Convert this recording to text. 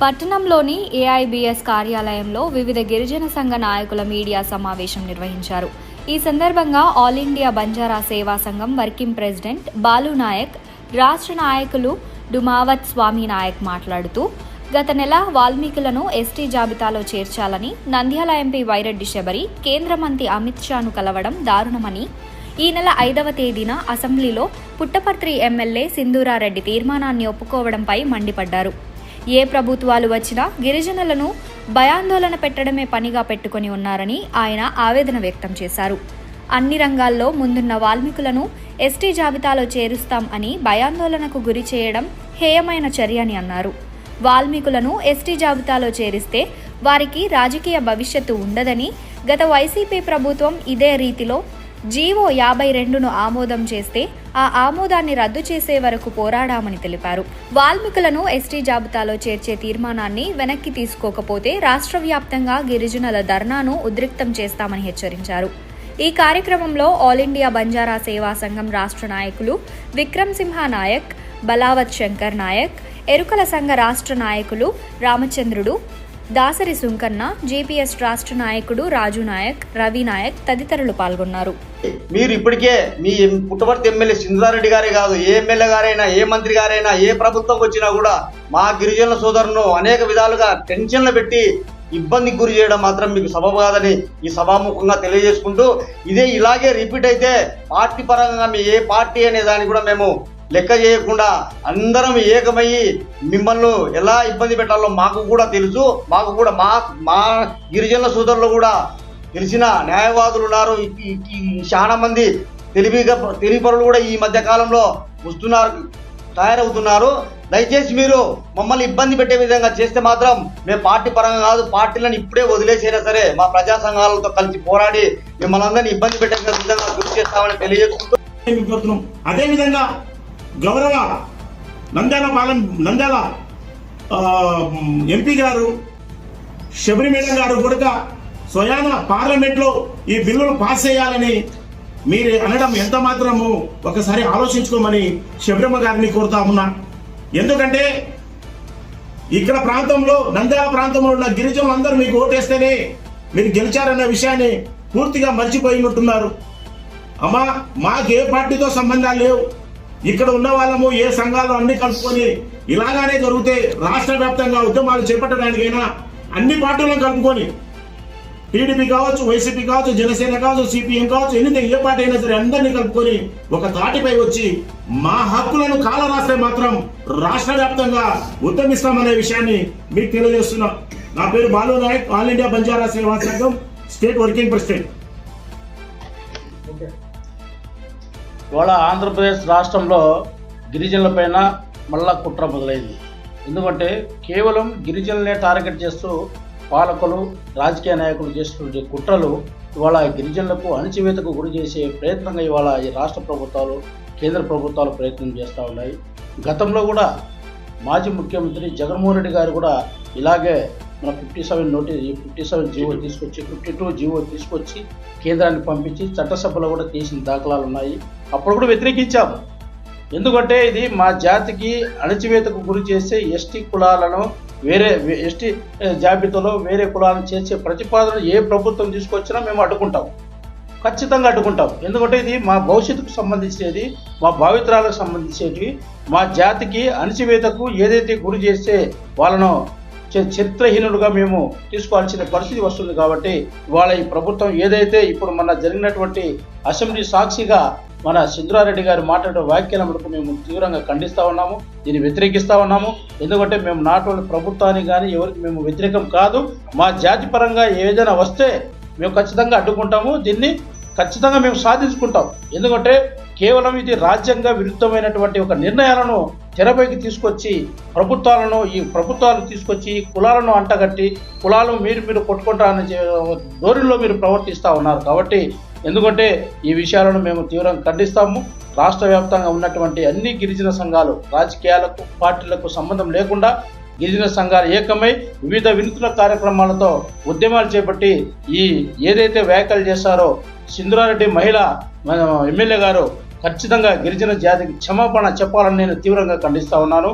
పట్టణంలోని ఏఐబిఎస్ కార్యాలయంలో వివిధ గిరిజన సంఘ నాయకుల మీడియా సమావేశం నిర్వహించారు. ఈ సందర్భంగా ఆల్ ఇండియా బంజారా సేవా సంఘం వర్కింగ్ ప్రెసిడెంట్ బాలు నాయక్ రాష్ట్ర నాయకులు డుమావత్ స్వామి నాయక్ మాట్లాడుతూ గత నెల వాల్మీకులను ఎస్టీ జాబితాలో చేర్చాలని నంద్యాల ఎంపీ వైరెడ్డి శబరి కేంద్ర మంత్రి అమిత్ షాను కలవడం దారుణమని ఈ నెల ఐదవ తేదీన అసెంబ్లీలో పుట్టపర్తి ఎమ్మెల్యే సింధూరారెడ్డి తీర్మానాన్ని ఒప్పుకోవడంపై మండిపడ్డారు. ఏ ప్రభుత్వాలు వచ్చినా గిరిజనులను భయాందోళన పెట్టడమే పనిగా పెట్టుకొని ఉన్నారని ఆయన ఆవేదన వ్యక్తం చేశారు. అన్ని రంగాల్లో ముందున్న వాల్మీకులను ఎస్టీ జాబితాలో చేరుస్తాం అని భయాందోళనకు గురి చేయడం హేయమైన చర్య అని అన్నారు. వాల్మీకులను ఎస్టీ జాబితాలో చేరిస్తే వారికి రాజకీయ భవిష్యత్తు ఉండదని గత వైసీపీ ప్రభుత్వం ఇదే రీతిలో జీవో యాభై రెండును ఆమోదం చేస్తే ఆ ఆమోదాన్ని రద్దు చేసే వరకు పోరాడామని తెలిపారు. వాల్మీకులను ఎస్టీ జాబితాలో చేర్చే తీర్మానాన్ని వెనక్కి తీసుకోకపోతే రాష్ట్ర వ్యాప్తంగా గిరిజనుల ధర్నాను ఉద్రిక్తం చేస్తామని హెచ్చరించారు. ఈ కార్యక్రమంలో ఆల్ ఇండియా బంజారా సేవా సంఘం రాష్ట్ర నాయకులు విక్రమ్ సింహ నాయక్ బలావత్ శంకర్ నాయక్ ఎరుకల సంఘ రాష్ట్ర నాయకులు రామచంద్రుడు దాసరి సుంకన్న జేపీఎస్ రాష్ట్ర నాయకుడు రాజు నాయక్ రవి నాయక్ తదితరులు పాల్గొన్నారు. మీరు ఇప్పటికే మీ పుట్టపర్తి ఎమ్మెల్యే సింధారెడ్డి గారే కాదు ఏ ఎమ్మెల్యే గారైనా ఏ మంత్రి గారైనా ఏ ప్రభుత్వం వచ్చినా కూడా మా గిరిజనుల సోదరును అనేక విధాలుగా టెన్షన్లు పెట్టి ఇబ్బందికి గురి చేయడం మాత్రం మీకు సబబు కాదని ఈ సభాముఖంగా తెలియజేసుకుంటూ ఇదే ఇలాగే రిపీట్ అయితే పార్టీ పరంగా మీ ఏ పార్టీ అనే దాన్ని కూడా మేము లెక్క చేయకుండా అందరం ఏకమయ్యి మిమ్మల్ని ఎలా ఇబ్బంది పెట్టాలో మాకు కూడా తెలుసు. మాకు కూడా మా మా గిరిజనుల సోదరులు కూడా తెలిసిన న్యాయవాదులు ఉన్నారు. చాలా మంది తెలివిగా తెలివిపరులు కూడా ఈ మధ్య కాలంలో వస్తున్నారు తయారవుతున్నారు. దయచేసి మీరు మమ్మల్ని ఇబ్బంది పెట్టే విధంగా చేస్తే మాత్రం మేము పార్టీ పరంగా కాదు పార్టీలను ఇప్పుడే వదిలేసైనా సరే మా ప్రజా సంఘాలతో కలిసి పోరాడి మిమ్మల్ని అందరినీ ఇబ్బంది పెట్టే విధంగా కృషి చేస్తామని తెలియజేసుకుంటూ అదే అదేవిధంగా గౌరవ నంద్యాల పాలెం నంద్యాల ఎంపీ గారు శబరిమేళ గారు కూడా స్వయాన పార్లమెంట్లో ఈ బిల్లును పాస్ చేయాలని మీరు అనడం ఎంత మాత్రము ఒకసారి ఆలోచించుకోమని శబరిమ గారిని కోరుతా ఉన్నా. ఎందుకంటే ఇక్కడ ప్రాంతంలో నంద్యాల ప్రాంతంలో ఉన్న గిరిజనులందరూ మీకు ఓటేస్తేనే మీరు గెలిచారన్న విషయాన్ని పూర్తిగా మర్చిపోయినట్టున్నారు. అమ్మా మాకు ఏ పార్టీతో సంబంధాలు లేవు. ఇక్కడ ఉన్న వాళ్ళము ఏ సంఘాలు అన్ని కలుపుకొని ఇలాగానే జరిగితే రాష్ట్ర వ్యాప్తంగా ఉద్యమాలు చేపట్టడానికైనా అన్ని పార్టీలను కలుపుకొని టీడీపీ కావచ్చు వైసీపీ కావచ్చు జనసేన కావచ్చు సిపిఎం కావచ్చు ఎనిమిది ఏ పార్టీ అయినా సరే అందరినీ కలుపుకొని ఒక తాటిపై వచ్చి మా హక్కులను కాల రాస్తే మాత్రం రాష్ట్ర వ్యాప్తంగా ఉద్యమిస్తామనే విషయాన్ని మీకు తెలియజేస్తున్నా. నా పేరు Balu Nayak all India Banjara Seva Sangham state working president. ఇవాళ ఆంధ్రప్రదేశ్ రాష్ట్రంలో గిరిజనులపైన మళ్ళా కుట్ర మొదలైంది. ఎందుకంటే కేవలం గిరిజనులనే టార్గెట్ చేస్తూ పాలకులు రాజకీయ నాయకులు చేస్తున్న కుట్రలు ఇవాళ గిరిజనులకు అణచివేతకు గురి చేసే ప్రయత్నంగా ఇవాళ ఈ రాష్ట్ర ప్రభుత్వాలు కేంద్ర ప్రభుత్వాలు ప్రయత్నం చేస్తూ ఉన్నాయి. గతంలో కూడా మాజీ ముఖ్యమంత్రి జగన్మోహన్ రెడ్డి గారు కూడా ఇలాగే మన fifty seven notice fifty seven GO తీసుకొచ్చి ఫిఫ్టీ టూ జీవో తీసుకొచ్చి కేంద్రాన్ని పంపించి చట్టసభలో కూడా తీసిన దాఖలాలు ఉన్నాయి. అప్పుడు కూడా వ్యతిరేకించాము. ఎందుకంటే ఇది మా జాతికి అణచివేతకు గురి చేసే ఎస్టీ కులాలను వేరే ఎస్టీ జాబితాలో వేరే కులాలను చేసే ప్రతిపాదన ఏ ప్రభుత్వం తీసుకొచ్చినా మేము అడ్డుకుంటాం ఖచ్చితంగా అడ్డుకుంటాం ఎందుకంటే ఇది మా భవిష్యత్తుకు సంబంధించేది మా భావితరాలకు సంబంధించేటివి మా జాతికి అణచివేతకు ఏదైతే గురి చేస్తే వాళ్ళను చిత్రహీనుడుగా మేము తీసుకోవాల్సిన పరిస్థితి వస్తుంది కాబట్టి ఇవాళ ఈ ప్రభుత్వం ఏదైతే ఇప్పుడు మన జరిగినటువంటి అసెంబ్లీ సాక్షిగా మన సింధురారెడ్డి గారు మాట్లాడే వ్యాఖ్యలకు మేము తీవ్రంగా ఖండిస్తూ ఉన్నాము దీన్ని వ్యతిరేకిస్తా ఉన్నాము. ఎందుకంటే మేము నాటి ప్రభుత్వానికి కానీ ఎవరికి మేము వ్యతిరేకం కాదు. మా జాతి పరంగా ఏదైనా వస్తే మేము ఖచ్చితంగా అడ్డుకుంటాము. దీన్ని ఖచ్చితంగా మేము సాధించుకుంటాం. ఎందుకంటే కేవలం ఇది రాజ్యాంగ విరుద్ధమైనటువంటి ఒక నిర్ణయాలను తెరపైకి తీసుకొచ్చి ప్రభుత్వాలను ఈ ప్రభుత్వాలు తీసుకొచ్చి కులాలను అంటగట్టి కులాలు మీరు మీరు కొట్టుకుంటారని ధోరణిలో మీరు ప్రవర్తిస్తూ ఉన్నారు కాబట్టి ఎందుకంటే ఈ విషయాలను మేము తీవ్రంగా ఖండిస్తాము. రాష్ట్ర వ్యాప్తంగా ఉన్నటువంటి అన్ని గిరిజన సంఘాలు రాజకీయాలకు పార్టీలకు సంబంధం లేకుండా గిరిజన సంఘాలు ఏకమై వివిధ వినూత్న కార్యక్రమాలతో ఉద్యమాలు చేపట్టి ఈ ఏదైతే వ్యాఖ్యలు చేశారో సింధురారెడ్డి మహిళ మన ఎమ్మెల్యే గారు ఖచ్చితంగా గిరిజన జాతికి క్షమాపణ చెప్పాలని నేను తీవ్రంగా ఖండిస్తా ఉన్నాను.